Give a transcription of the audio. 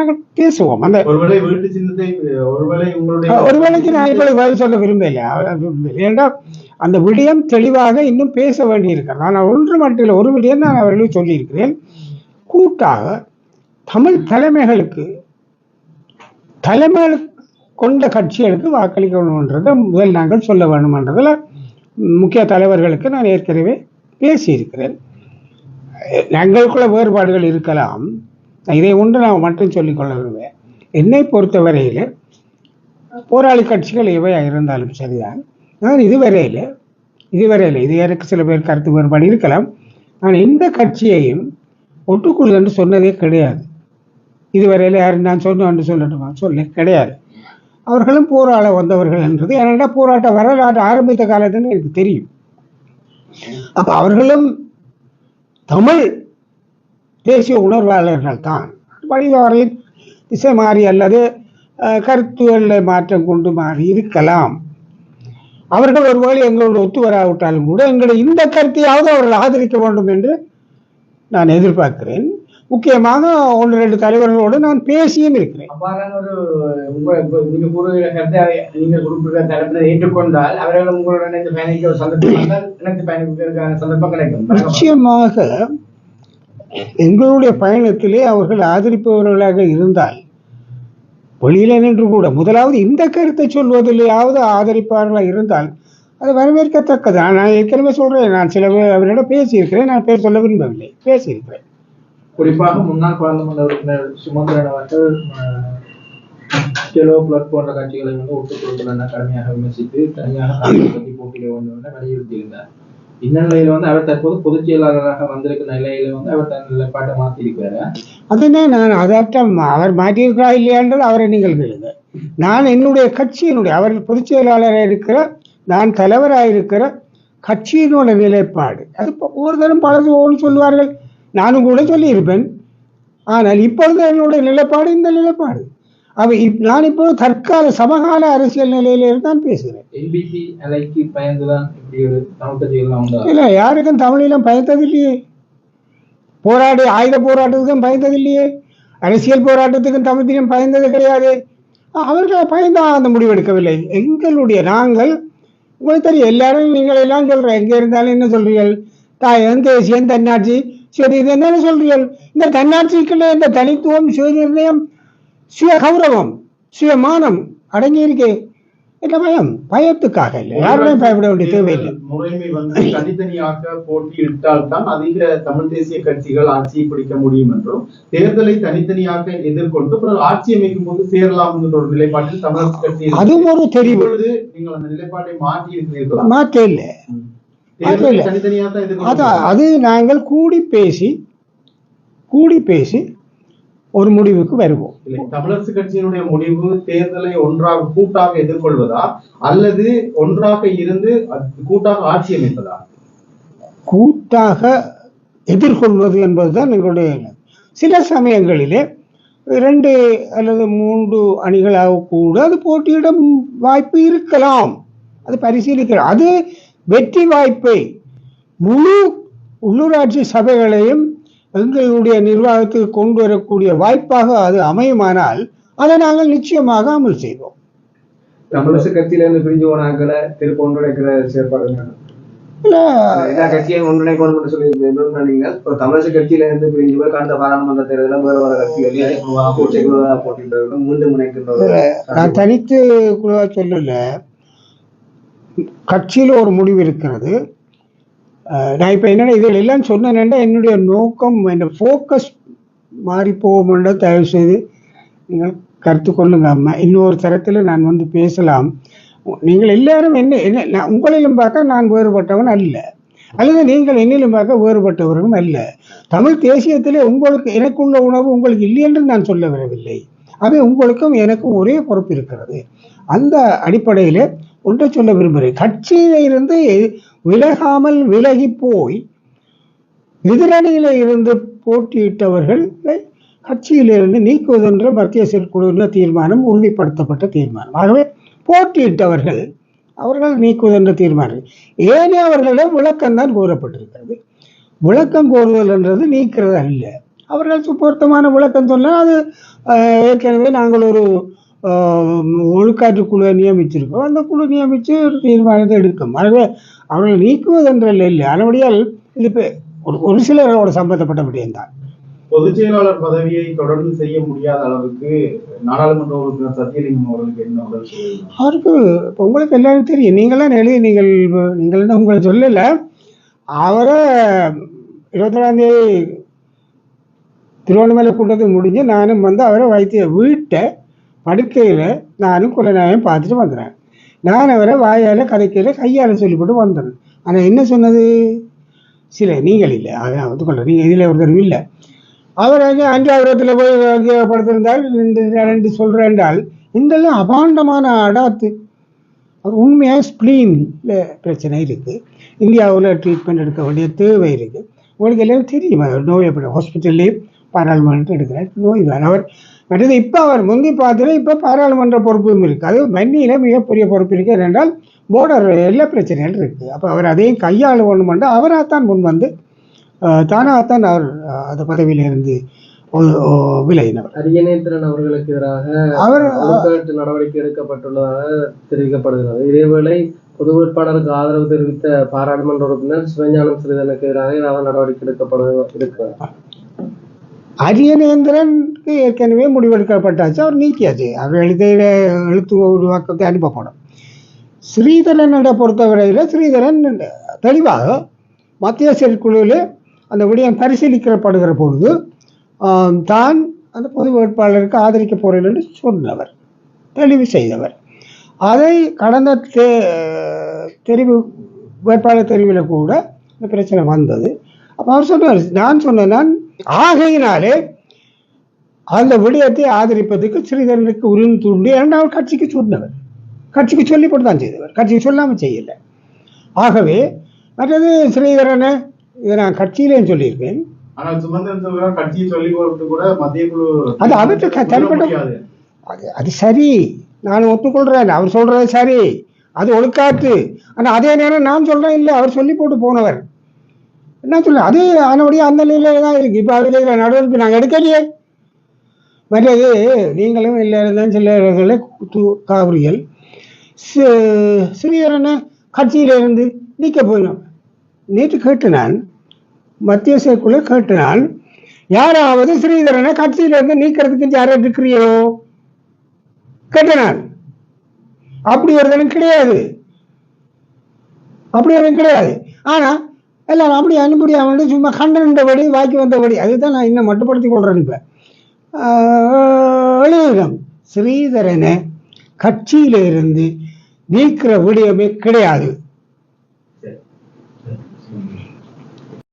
நாங்கள் பேசுவோம். அந்த ஒருவேளைக்கு நான் இப்பொழுது பதில் சொல்ல விரும்பல ஏன்னா அந்த விடயம் தெளிவாக இன்னும் பேச வேண்டியிருக்கிறது. நான் ஒன்று மட்டும் இல்லை ஒரு விடயம் நான் அவர்களுக்கு சொல்லியிருக்கிறேன். கூட்டாக தமிழ் தலைமைகளுக்கு தலைமைகள் கொண்ட கட்சிகளுக்கு வாக்களிக்கணுன்றதை முதல் நாங்கள் சொல்ல வேண்டுமென்றதில் முக்கிய தலைவர்களுக்கு நான் ஏற்கனவே பேசியிருக்கிறேன். எங்களுக்குள்ள வேறுபாடுகள் இருக்கலாம். இதை ஒன்று நான் மட்டும் சொல்லிக்கொள்ள விரும்புவேன் என்னை பொறுத்தவரையில் போராளி கட்சிகள் எவையாக இருந்தாலும் சரிதான். நான் இதுவரையில் இதுவரையில் இது எனக்கு சில பேர் கருத்து வேறுபாடு இருக்கலாம். நான் எந்த கட்சியையும் ஒட்டுக்குழு என்று சொன்னதே கிடையாது. இதுவரையில் யார் நான் சொன்னேன் சொல்லட்டுமா? சொல்ல கிடையாது. அவர்களும் போராட வந்தவர்கள் என்றது ஏன்னா போராட்ட வரலாற்று ஆரம்பித்த காலத்துன்னு எனக்கு தெரியும். அப்போ அவர்களும் தமிழ் தேசிய உணர்வாளர்கள் தான் வழிவரையில் திசை மாறி அல்லது அஹ், கருத்துகளில் மாற்றம் கொண்டு மாறி இருக்கலாம். அவர்கள் ஒருவேளை எங்களோடு ஒத்து வராவிட்டாலும் கூட எங்களுடைய இந்த கருத்தையாவது அவர்கள் ஆதரிக்க வேண்டும் என்று நான் எதிர்பார்க்கிறேன். முக்கியமாக ஒன்று ரெண்டு தலைவர்களோடு நான் பேசியும் இருக்கிறேன். ஏற்றுக்கொண்டால் அவர்கள் உங்களோட இணைந்து பயணிக்க ஒரு சந்தர்ப்பம் வந்தால் இணைந்து பயணிப்பதற்கான சந்தர்ப்பம் கிடைக்கும். நிச்சயமாக எங்களுடைய பயணத்திலே அவர்கள் ஆதரிப்பவர்களாக இருந்தால் வெளியில நின்று கூட முதலாவது இந்த கருத்தை சொல்வதிலேயாவது ஆதரிப்பார்களாக இருந்தால் அது வரவேற்கத்தக்கது. நான் ஏற்கனவே சொல்றேன். நான் சில அவரிடம் பேசியிருக்கிறேன். நான் பேர் சொல்ல விரும்பவில்லை. பேசியிருக்கிறேன். குறிப்பாக முன்னாள் பாராளுமன்ற உறுப்பினர் சுமந்திரன் அவர்கள் கெலோ பிளட் போன்ற கட்சிகளை வந்து ஒட்டுக் கொடுத்துள்ளன கடுமையாக விமர்சித்து தனியாக காங்கிரஸ் கட்சி போட்டியிட வேண்டும் என வலியுறுத்தியிருந்தார். இந்த நிலையில வந்து அவர் தற்போது பொதுச் செயலாளராக வந்திருக்கிற நிலையில வந்து அவர் தன் நிலைப்பாட்டை மாத்திருக்கிறாரு அதுனே நான் அதாட்டம் அவர் மாற்றியிருக்கிறா இல்லையான்றது அவரை நீங்கள் கேளுங்க. நான் என்னுடைய கட்சியினுடைய அவர் பொதுச் செயலாளராக இருக்கிற நான் தலைவராக இருக்கிற கட்சியினுடைய நிலைப்பாடு. அது இப்போ ஒரு தரம் பலது சொல்லுவார்கள். நானும் கூட சொல்லியிருப்பேன். ஆனால் இப்பொழுது என்னுடைய நிலைப்பாடு இந்த நிலைப்பாடு. அவை நான் இப்போது தற்கால சமகால அரசியல் நிலையிலிருந்து தான் பேசுகிறேன். அலைக்கு பயந்துதான் இப்படி ஒரு இல்லை யாருக்கும் தமிழிலும் பயந்ததில்லையே. போராடி ஆயுத போராட்டத்துக்கும் பயந்ததில்லையே. அரசியல் போராட்டத்துக்கும் தமிழத்திலும் பயந்தது கிடையாது. அவர்கள் பயந்தான் அந்த முடிவெடுக்கவில்லை. எங்களுடைய நாங்கள் உங்களுக்கு தெரியும் எல்லாரும் நீங்கள் எல்லாம் சொல்கிறேன் எங்கே இருந்தாலும் என்ன சொல்றீர்கள்? தாயம் தேசியம் தன்னாட்சி? சரி இது என்னன்னு சொல்றீர்கள்? இந்த தன்னாட்சிக்குள்ள இந்த தனித்துவம் சுயநிர்ணயம் சுய கௌரவம் சுயமானம் அடங்கி இருக்கே. என்ன பயம்? பயத்துக்காக இல்லை. யாருமே பயப்பட வேண்டிய தேவையில்லை. முறைமை வந்து தனித்தனியாக போட்டியிட்டால் தான் அதிக தமிழ் தேசிய கட்சிகள் ஆட்சியை பிடிக்க முடியும் என்றும் தேர்தலை தனித்தனியாக எதிர்கொண்டு பிறகு ஆட்சி அமைக்கும் போது சேரலாம் என்ற ஒரு நிலைப்பாட்டில் தமிழக கட்சி. அதுவும் ஒரு தெரிவு. நீங்கள் அந்த நிலைப்பாட்டை மாற்றி இருக்கிறீர்களா மாற்ற இல்லை. தனித்தனியாக அது. அது நாங்கள் கூடி பேசி கூடி பேசி ஒரு முடிவுக்கு வருவோம். இல்லை, தமிழரசு கட்சியினுடைய முடிவு தேர்தலை ஒன்றாக கூட்டாக எதிர்கொள்வதா? அல்லது ஒன்றாக இருந்து கூட்டாக ஆட்சி அமைப்பதா? கூட்டாக எதிர்கொள்வது என்பதுதான் எங்களுடைய. சில சமயங்களிலே இரண்டு அல்லது மூன்று அணிகளாக கூட அது போட்டியிடும் வாய்ப்பு இருக்கலாம். அது பரிசீலிக்கலாம். அது வெற்றி வாய்ப்பை முழு உள்ளூராட்சி சபைகளையும் எங்களுடைய நிர்வாகத்துக்கு கொண்டு வரக்கூடிய வாய்ப்பாக அது அமையுமானால் அதை நாங்கள் நிச்சயமாக அமல் செய்வோம். தமிழரசு கட்சியில இருந்து பிரிஞ்சு போனாக்களை திருப்ப ஒன்றிணைக்கிற செயற்பாடு இல்லை எல்லா கட்சியும் ஒன்றிணைக்கணும் சொல்லி நீங்கள் இப்போ தமிழரசு கட்சியில இருந்து பிரிஞ்சு போய் கடந்த பாராளுமன்ற தேர்தலில் வேறு வேறு கட்சிகள் போட்டியிட்டவர்கள் மீண்டும் இணைக்கின்றவர்கள் நான் தனித்து குழுவா சொல்லல. கட்சியில் ஒரு முடிவு இருக்கிறது. நான் இப்போ என்னென்ன இதில் எல்லாம் சொன்னேன்னா என்னுடைய நோக்கம் என் ஃபோக்கஸ் மாறி போகும்ன்ற தயவு செய்து நீங்கள் கருத்து கொள்ளுங்க அம்மா. இன்னொரு தரத்தில் நான் வந்து பேசலாம். நீங்கள் எல்லாரும் என்ன என்ன நான் உங்களிலும் பார்க்க நான் வேறுபட்டவன் அல்ல. அல்லது நீங்கள் என்னிலும் பார்க்க வேறுபட்டவர்களும் அல்ல. தமிழ் தேசியத்திலே உங்களுக்கு எனக்குள்ள உணவு உங்களுக்கு இல்லை என்று நான் சொல்ல வரவில்லை. அது உங்களுக்கும் எனக்கும் ஒரே பொறுப்பு இருக்கிறது. அந்த அடிப்படையில் ஒன்றை சொல்ல விரும்புகிறேன். கட்சியிலிருந்து விலகாமல் விலகி போய் எதிரணியில இருந்து போட்டியிட்டவர்களை கட்சியிலிருந்து நீக்குவதென்ற மத்திய செயற்குழுவின் தீர்மானம் உறுதிப்படுத்தப்பட்ட தீர்மானம். ஆகவே போட்டியிட்டவர்கள் அவர்கள் நீக்குவதென்ற தீர்மானம். ஏனே அவர்களிடம் விளக்கம் தான் கூறப்பட்டிருக்கிறது விளக்கம் கோருதல் என்றது நீக்கிறது அல்ல. அவர்கள் பொருத்தமான விளக்கம் சொன்னால் அது அஹ், ஏற்கனவே நாங்கள் ஒரு ஒழுக்காற்று குழுவை நியமிச்சிருக்கோம். அந்த குழு நியமித்து ஒரு தீர்மானத்தை எடுக்கும். ஆகவே அவர்கள் நீக்குவதென்றல்ல இல்லை. ஆனபடியால் இது ஒரு ஒரு சிலரோட சம்பந்தப்பட்ட விடயம்தான் பொதுச் செயலாளர் பதவியை தொடர்ந்து செய்ய முடியாத அளவுக்கு நாடாளுமன்ற உறுப்பினர் சத்தியலிங்கம் அவர்களுக்கு என்ன? அவருக்கு உங்களுக்கு எல்லாரும் தெரியும். நீங்களாம் எழுதி நீங்கள் நீங்கள் என்ன உங்களை சொல்லலை. அவரை இருபத்தேழாம் தேதி திருவண்ணாமலை கூட்டத்துக்கு முடிஞ்சு நானும் வந்து அவரை வைத்திய வீட்டை படுக்கையில் நானும் குலநாயம் பார்த்துட்டு வந்துடுறேன் நான் அவரை வாயால் கதைக்கையில் கையால் சொல்லிவிட்டு வந்தேன் ஆனால் என்ன சொன்னது? சில நீங்கள் இல்லை. அதான் ஒத்துக்கொள்ள நீங்கள் இதில் ஒருத்தரும் இல்லை. அவர் அங்கே அஞ்சாயிரத்தில் போய் படுத்திருந்தால் இந்த ரெண்டு சொல்கிறேன்டால் இதெல்லாம் அபாண்டமான அடாத்து. அவர் உண்மையாக ஸ்ப்ளீனில் பிரச்சனை இருக்குது இந்தியாவில் ட்ரீட்மெண்ட் எடுக்க வேண்டிய தேவை இருக்குது உங்களுக்கு எல்லாம் தெரியும்? நோய் எப்படி ஹாஸ்பிட்டல்லையும் பாராளுமன்றம் எடுக்கிறார். நோய் வேறு அவர் மற்றது இப்போ அவர் முந்தி பார்த்துட்டு இப்போ பாராளுமன்ற பொறுப்பும் இருக்குது அது மன்னியில் மிகப்பெரிய பொறுப்பு இருக்குது என்றால் போர்டர் எல்லா பிரச்சனைகள் இருக்குது அப்போ அவர் அதையும் கையாள வேணுமென்று அவராகத்தான் முன் வந்து தானாகத்தான் அவர் அந்த பதவியிலிருந்து விலகினவர். அரியநேத்திரன் அவர்களுக்கு எதிராக அவர் நடவடிக்கை எடுக்கப்பட்டுள்ளதாக தெரிவிக்கப்படுகிறது. இதேவேளை பொது வேட்பாளருக்கு ஆதரவு தெரிவித்த பாராளுமன்ற உறுப்பினர் சிவஞானம் ஸ்ரீதனுக்கு எதிராக ஏதாவது நடவடிக்கை எடுக்கப்பட இருக்கிறார் அரியநேந்திரனுக்கு ஏற்கனவே முடிவெடுக்கப்பட்டாச்சு. அவர் நீக்கியாச்சு. அவர் எழுத எழுத்து உருவாக்கத்தை அனுப்பப்படும். ஸ்ரீதரனை பொறுத்தவரையில் ஸ்ரீதரன் தெளிவாக மத்திய செயற்குழுவில் அந்த விடயம் பரிசீலிக்கப்படுகிற பொழுது தான் அந்த பொது வேட்பாளருக்கு ஆதரிக்க போகிறேன் என்று சொன்னவர். தெளிவு செய்தவர். அதை கடந்த தே தெரிவு வேட்பாளர் தெரிவில் கூட இந்த பிரச்சனை வந்தது. அப்போ அவர் சொன்னார் நான் சொன்னேன் நான் ஆகையினாலே அந்த விடயத்தை ஆதரிப்பதற்கு ஸ்ரீதரனுக்கு உரிமை தூண்டி இரண்டாவது கட்சிக்கு சொன்னவர். கட்சிக்கு சொல்லிப்பட்டு தான் செய்தவர். கட்சிக்கு சொல்லாமல் செய்யலை. ஆகவே மற்றது ஸ்ரீதரனை இதை நான் கட்சியிலேயும் சொல்லியிருக்கேன். அது அவருக்கு தனிப்பட்ட-. அது அது சரி. நான் ஒத்துக்கொள்கிறேன் அவர் சொல்கிறது சரி. அது ஒழுக்காற்று. ஆனால் அதே நேரம் நான் சொல்கிறேன் இல்லை. அவர் சொல்லி போட்டு போனவர். என்ன சொல்ல அது ஆனபடியாக அந்த நிலையில தான் இருக்குது இப்போ அதில் நடவடிக்கை நாங்கள் எடுக்கலையே. மற்றது நீங்களும் இல்லை தான் சில இடங்களில் காவிரிகள் சி- ஸ்ரீதரனை கட்சியிலிருந்து நீக்க போயிடும் நேற்று கேட்டு நான் மத்திய செயற்குழு கேட்டு நான் யாராவது ஸ்ரீதரனை கட்சியிலிருந்து நீக்கிறதுக்கு யாரும் இருக்கிறியோ கேட்ட நான் அப்படி ஒருத்தனும் கிடையாது. அப்படி ஒருத்தன் கிடையாது. ஆனால் எல்லாரும் அப்படி அனுப்படியாமல் சும்மா கண்டனண்டபடி வாக்கி வந்தபடி. அதுதான் நான் இன்னும் மட்டுப்படுத்தி கொள்றேன் இப்போ. ஆஹ் ஸ்ரீதரனை கட்சியிலிருந்து நீக்கிற விடயமே கிடையாது.